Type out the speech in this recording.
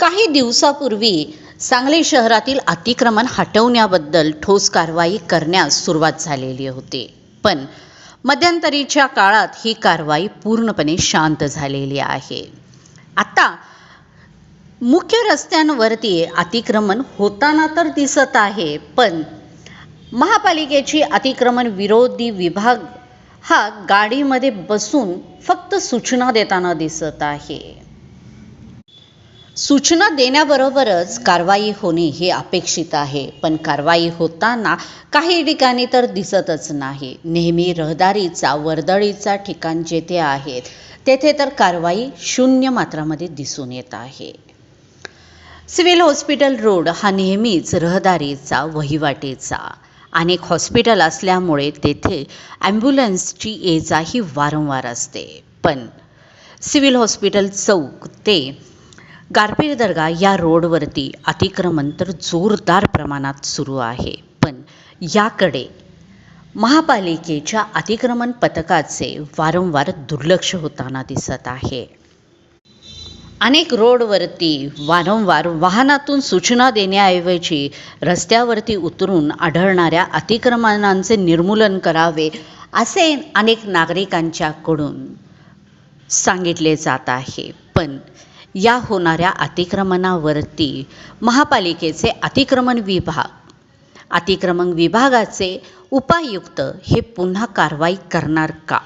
काही दिवसापूर्वी सांगली शहरातील अतिक्रमण हटवण्याबद्दल ठोस कारवाई करण्यास सुरुवात झालेली होती. पण मध्यंतरीच्या काळात ही कारवाई पूर्णपणे शांत झालेली आहे. आता मुख्य रस्त्यांवरती अतिक्रमण होताना तर दिसत आहे पण महापालिकेची अतिक्रमण विरोधी विभाग हा गाडीमध्ये बसून फक्त सूचना देताना दिसत आहे. सूचना देण्याबरोबरच कारवाई होणे हे अपेक्षित आहे. पण कारवाई होताना काही ठिकाणी तर दिसतच नाही. नेहमी रहदारीचा वर्दळीचा ठिकाण जेथे आहेत तेथे तर कारवाई शून्य मात्रामध्ये दिसून येत आहे. सिव्हिल हॉस्पिटल रोड हा नेहमीच रहदारीचा वहिवाटीचा. अनेक हॉस्पिटल असल्यामुळे तेथे ॲम्ब्युलन्सची ये जा ही वारंवार असते. पण सिव्हिल हॉस्पिटल चौक ते गारपीट दर्गा या रोडवरती अतिक्रमण तर जोरदार प्रमाणात सुरू आहे. पण याकडे महापालिकेच्या अतिक्रमण पथकाचे वारंवार दुर्लक्ष होताना दिसत आहे. अनेक रोडवरती वारंवार वाहनातून सूचना देण्याऐवजी रस्त्यावरती उतरून आढळणाऱ्या अतिक्रमणांचे निर्मूलन करावे असे अनेक नागरिकांच्याकडून सांगितले जात आहे. पण या होणाऱ्या अतिक्रमणावरती महापालिकेचे अतिक्रमण विभाग अतिक्रमण विभागाचे उपायुक्त हे पुन्हा कारवाई करणार का?